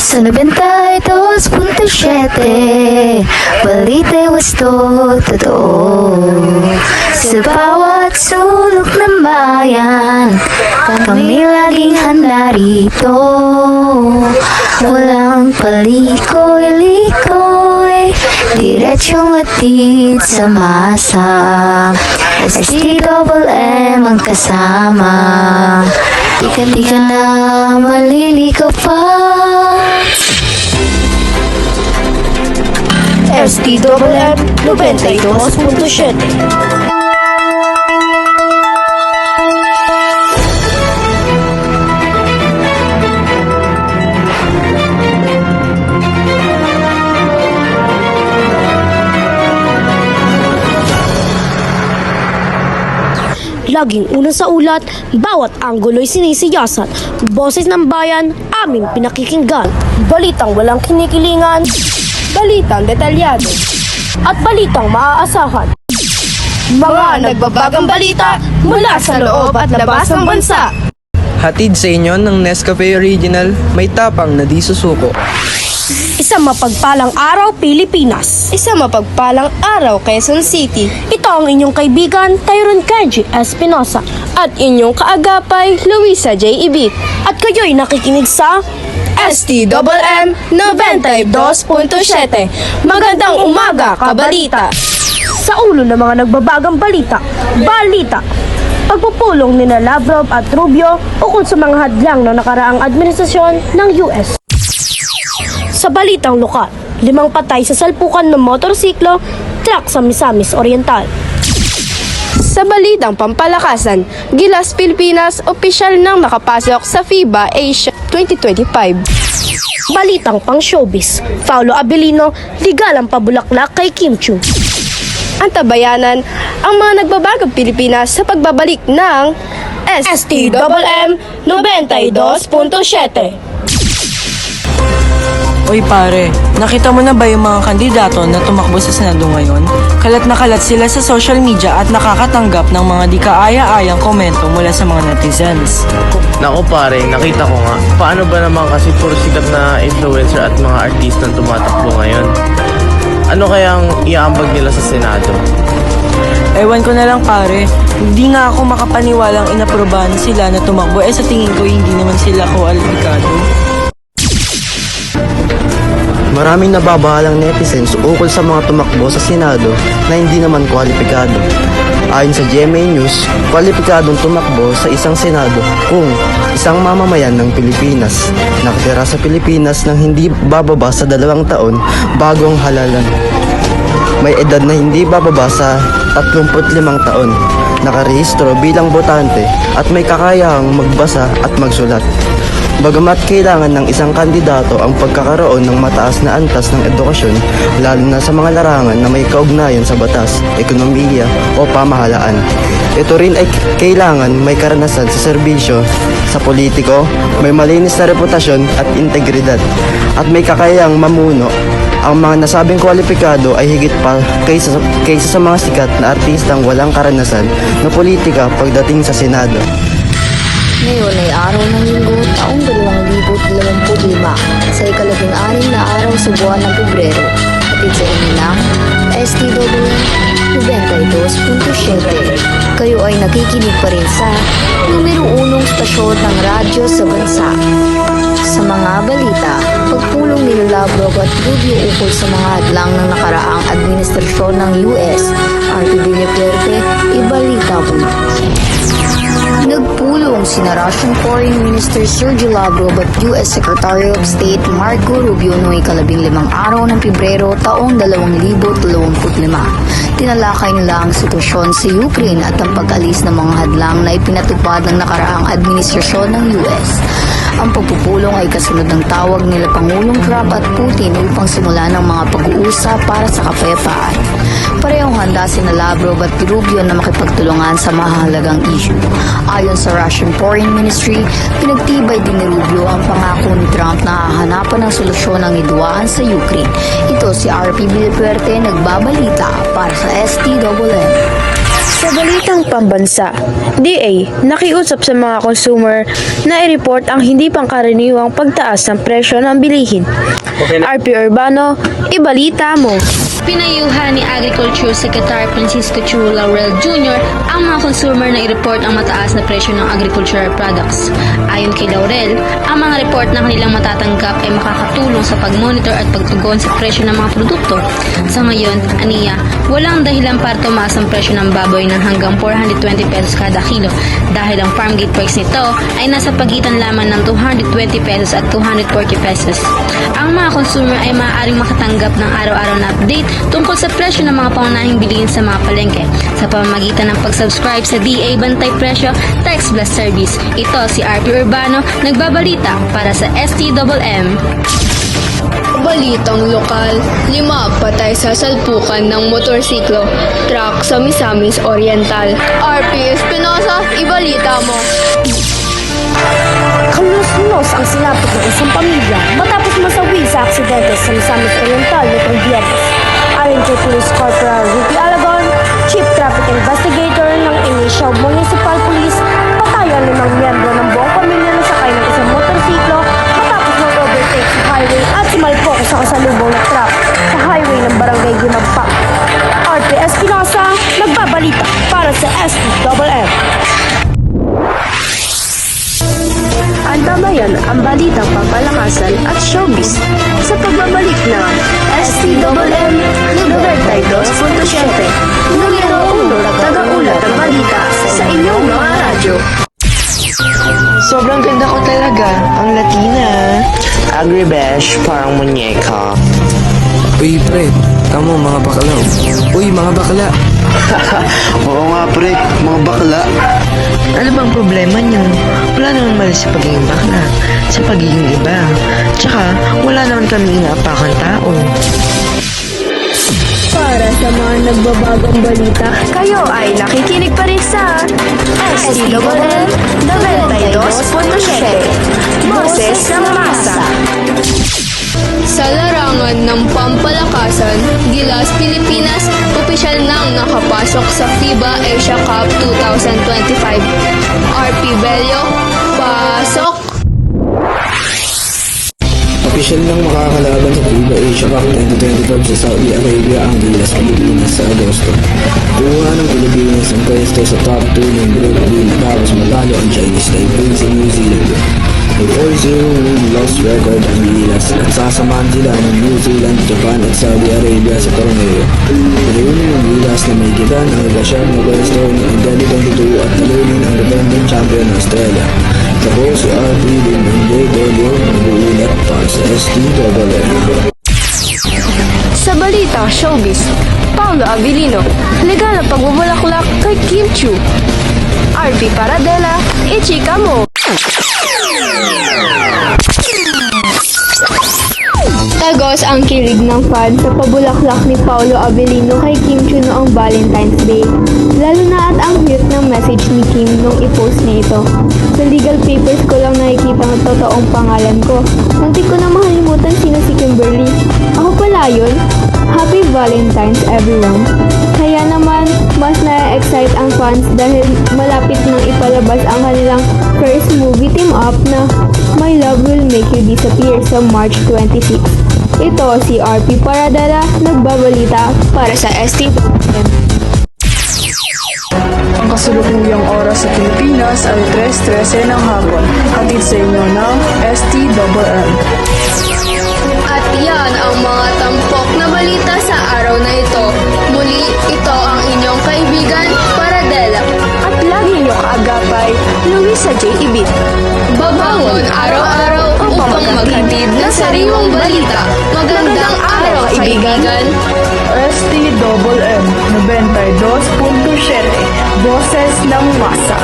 Sa 92.7 Balita gusto totoo. Sa bawat sulok ng bayan Kami laging handa rito. Walang palikoy-likoy Diretsong atid sa masa. ST-double-M ang kasama Di ka, di ka na maliligaw pa STWM 92.7 Laging una sa ulat, bawat anggulo'y sinisiyasan. Boses ng bayan, aming pinakikinggan. Balitang walang kinikilingan, balitang detalyado, at balitang maaasahan. Mga nagbabagang balita mula sa loob at labas ng bansa. Hatid sa inyo ng Nescafe Original, may tapang na di susuko. Isang mapagpalang araw, Pilipinas. Isang mapagpalang araw, Quezon City. Ito ang inyong kaibigan, Tyron Kenji Espinosa. At inyong kaagapay, Luisa J. Ibit. At kayo'y nakikinig sa STWM 92.7 Magandang umaga, kabalita! Sa ulo ng mga nagbabagang balita, balita! Pagpupulong ni na Lavrov at Rubio ukol sa mga hadlang ng nakaraang administrasyon ng US. Sa balitang lokal, limang patay sa salpukan ng motorsiklo, truck sa Misamis Oriental. Sa balitang pampalakasan, Gilas Pilipinas opisyal nang nakapasok sa FIBA Asia 2025. Balitang pang showbiz, Paulo Abilino, ligalang pabulaklak kay Kim Chu. Antabayanan ang mga nagbabagang Pilipinas sa pagbabalik ng STWM 92.7. Uy pare, nakita mo na ba yung mga kandidato na tumakbo sa Senado ngayon? Kalat na kalat sila sa social media at nakakatanggap ng mga di kaaya-ayang komento mula sa mga netizens. Nako pare, nakita ko nga. Paano ba naman kasi puro sikat na influencer at mga artista ang tumatakbo ngayon? Ano kayang iaambag nila sa Senado? Ewan ko na lang pare, hindi nga ako makapaniwalang inaprobahan sila na tumakbo eh sa tingin ko hindi naman sila kualifikado. Maraming nababahalang netizens ukol sa mga tumakbo sa Senado na hindi naman kwalipikado. Ayon sa GMA News, kwalipikadong tumakbo sa isang Senado kung isang mamamayan ng Pilipinas nakatira sa Pilipinas nang hindi bababa sa dalawang taon bago ang halalan. May edad na hindi bababa sa 35 taon, nakarehistro bilang botante at may kakayahang magbasa at magsulat. Bagamat kailangan ng isang kandidato ang pagkakaroon ng mataas na antas ng edukasyon, lalo na sa mga larangan na may kaugnayan sa batas, ekonomiya o pamahalaan. Ito rin ay kailangan may karanasan sa serbisyo, sa politiko, may malinis na reputasyon at integridad, at may kakayang mamuno. Ang mga nasabing kwalipikado ay higit pa kaysa, kaysa sa mga sikat na artistang walang karanasan na politika pagdating sa Senado. Ngayon ay araw ng linggo, taong 2025 sa ikalabing anim na araw sa buwan ng Pebrero. Atid sa inyo ng STW 92.7. Kayo ay nakikinig pa rin sa numero unong stasyon ng radyo sa bansa. Sa mga balita, pagpulong ni Lavrov at Rubio ukol sa mga hadlang ng nakaraang administrasyon ng US, RP Villaperte, ibalita mo na. Nagpulong sina Russian Foreign Minister Sergey Lavrov at U.S. Secretary of State Marco Rubio noong ikalabing limang araw ng Pebrero taong 2025. Tinalakay nila ang sitwasyon sa Ukraine at ang pag-alis ng mga hadlang na ipinatupad ng nakaraang administrasyon ng U.S. Ang pagpupulong ay kasunod ng tawag nila Pangulong Trump at Putin upang simulan ng mga pag-uusap para sa kapayapaan. Parehong handa si Lavrov at Rubio na makipagtulungan sa mahalagang issue. Ayon sa Russian Foreign Ministry, pinagtibay din ni Rubio ang pangako ni Trump na hahanapan ng solusyon ng idwaan sa Ukraine. Ito si RP Villaperte nagbabalita para sa STWM. Sa balitang pambansa, DA nakiusap sa mga consumer na i-report ang hindi pangkaraniwang pagtaas ng presyo ng bilihin. RP Urbano, ibalita mo. Pinayuhan ni Agriculture Secretary Francisco Chu Laurel Jr. ang mga consumer na i-report ang mataas na presyo ng agricultural products. Ayon kay Laurel, ang mga report na kanilang matatanggap ay makakatulong sa pag-monitor at pagtugon sa presyo ng mga produkto. Sa ngayon, aniya, walang dahilan para tumaas ang presyo ng baboy ng hanggang 420 pesos kada kilo dahil ang farm gate price nito ay nasa pagitan lamang ng 220 pesos at 240 pesos. Ang mga consumer ay maaaring makatanggap ng araw-araw na update tungkol sa presyo ng mga pangunahing bilihin sa mga palengke sa pamamagitan ng pag-subscribe sa DA Bantay Presyo Text Blast Service. Ito si RP Urbano, nagbabalita para sa STMM. Balitang lokal, lima patay sa salpukan ng motorsiklo, truck sa Misamis Oriental. RP Espinosa, ibalita mo. Kalunos-lunos ang sinapit ng isang pamilya matapos masawi sa aksidente sa Misamis Oriental nitong biyernes. Kay Police Corporal Ruby Alagon, Chief Traffic Investigator ng Initial Municipal Police, patay ang limang miyembro ng buong pamilya na sakay ng isang motorsiklo matapos mag-overtake sa highway at sumalpok sa kasalubong na truck sa highway ng Barangay Ginagpa. RP Espinosa, nagbabalita para sa STWM. Antabayan ang balitang pampalakasan at showbiz sa 92.7 Numero 1 Tagaulat ang balita sa inyong mga radyo. Sobrang ganda ko talaga. Ang Latina. Agribesh parang munyeka Uy pre, tama mga bakla. Uy mga bakla. Oo nga pre, mga bakla. Ano bang problema nyo? Wala naman mali sa pagiging bakla Sa pagiging iba. Tsaka wala naman kami inaapakan tao. Para sa mga nagbabagong balita, kayo ay nakikinig pa rin sa STWM 92.7 Boses ng Masa. Sa larangan ng pampalakasan, Gilas Pilipinas, opisyal nang nakapasok sa FIBA Asia Cup 2025. Cup 2025 sa Saudi Arabia ang Gilas Pilipinas sa Agosto. Kuha ng Pilipinas ang pwesto sa top 2 ng Group B tapos matalo ang Chinese Taipei sa New Zealand. May 4-0 win-loss record ang Gilas at sasamahan sila ng New Zealand, Japan at Saudi Arabia sa torneo. Pinayunin ng Gilas na may gitan ang ikasyam na pwesto ng 2022 at talunin ang defending champion ng Australia. Tapos RP din ng Dolio nag-uulat para sa STWM. Balita showbiz, Paulo Abilino, legal na pagbubulaklak kay Kim Chu. RP Paradela, ichika mo! Tagos ang kilig ng fan sa pabulaklak ni Paulo Avellino kay Kim Chu noong Valentine's Day. Lalo na at ang cute ng message ni Kim nung i-post niya ito. Sa legal papers ko lang nakikita ang totoong pangalan ko. Muntik ko na makalimutan sino si Kimberly. Ako pala yun. Happy Valentine's everyone. Kaya naman, mas na-excite ang fans dahil malapit nang ipalabas ang kanilang first movie team up na My Love Will Make You Disappear sa March 26. Ito si RP Paradela, nagbabalita para sa STWM. Ang kasulukuyang oras sa Pilipinas ay 3.13 ng hapon. Hatid sa inyo ng STWM. Ito ang inyong kaibigan, Paradela. At lagi niyong agapay, Luisa J. Ibit. Babangon araw-araw upang maghatid ng sariwang balita. Magandang araw, kaibigan. STWM 92.7 Boses ng Masa.